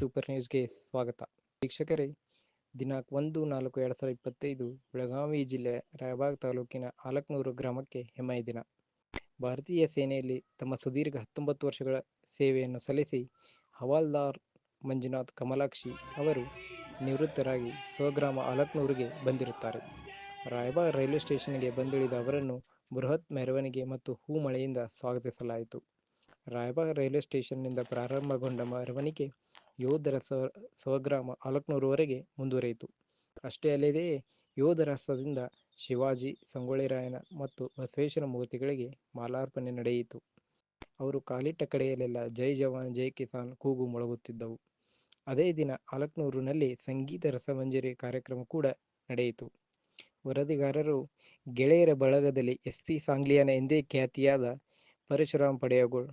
Paper ನ್ಯೂಸ್ಗೆ ಸ್ವಾಗತ. ವೀಕ್ಷಕರೇ, ದಿನಾಂಕ ಒಂದು ನಾಲ್ಕು ಎರಡು ಸಾವಿರದ ಇಪ್ಪತ್ತೈದು, ಬೆಳಗಾವಿ ಜಿಲ್ಲೆ ರಾಯಬಾಗ್ ತಾಲೂಕಿನ ಆಲಕ್ನೂರು ಗ್ರಾಮಕ್ಕೆ ಹೆಮ್ಮೆಯ ದಿನ. ಭಾರತೀಯ ಸೇನೆಯಲ್ಲಿ ತಮ್ಮ ಸುದೀರ್ಘ ಹತ್ತೊಂಬತ್ತು ವರ್ಷಗಳ ಸೇವೆಯನ್ನು ಸಲ್ಲಿಸಿ, ಹವಾಲ್ದಾರ್ ಮಂಜುನಾಥ್ ಕಮಲಾಕ್ಷಿ ಅವರು ನಿವೃತ್ತರಾಗಿ ಸ್ವಗ್ರಾಮ ಆಲಕ್ನೂರಿಗೆ ಬಂದಿರುತ್ತಾರೆ. ರಾಯಬಾಗ್ ರೈಲ್ವೆ ಸ್ಟೇಷನ್ಗೆ ಬಂದಿಳಿದ ಅವರನ್ನು ಬೃಹತ್ ಮೆರವಣಿಗೆ ಮತ್ತು ಹೂ ಮಳೆಯಿಂದ ಸ್ವಾಗತಿಸಲಾಯಿತು. ರಾಯಬಾಗ್ ರೈಲ್ವೆ ಸ್ಟೇಷನ್ನಿಂದ ಪ್ರಾರಂಭಗೊಂಡ ಮೆರವಣಿಗೆ ಯೋಧರ ಸ್ವ, ಸ್ವಗ್ರಾಮ ಆಲಕ್ನೂರುವರೆಗೆ ಮುಂದುವರಿಯಿತು. ಅಷ್ಟೇ ಅಲ್ಲದೆ ಯೋಧರ ಹಸ್ತದಿಂದ ಶಿವಾಜಿ ಸಂಗೊಳ್ಳಿ ರಾಯಣ್ಣ ಮತ್ತು ಬಸವೇಶ್ವರ ಮೂರ್ತಿಗಳಿಗೆ ಮಾಲಾರ್ಪಣೆ ನಡೆಯಿತು. ಅವರು ಕಾಲಿಟ್ಟ ಕಡೆಯಲ್ಲೆಲ್ಲ ಜೈ ಜವಾನ್, ಜೈ ಕಿಸಾನ್ ಕೂಗು ಮೊಳಗುತ್ತಿದ್ದವು. ಅದೇ ದಿನ ಆಲಕ್ನೂರಿನಲ್ಲಿ ಸಂಗೀತ ರಸಮಂಜರಿ ಕಾರ್ಯಕ್ರಮ ಕೂಡ ನಡೆಯಿತು. ವರದಿಗಾರರು ಗೆಳೆಯರ ಬಳಗದಲ್ಲಿ ಎಸ್ ಪಿ ಸಾಂಗ್ಲಿಯಾನ ಎಂದೇ ಖ್ಯಾತಿಯಾದ ಪರಶುರಾಮ್ ಪಡೆಯಗೋಳ್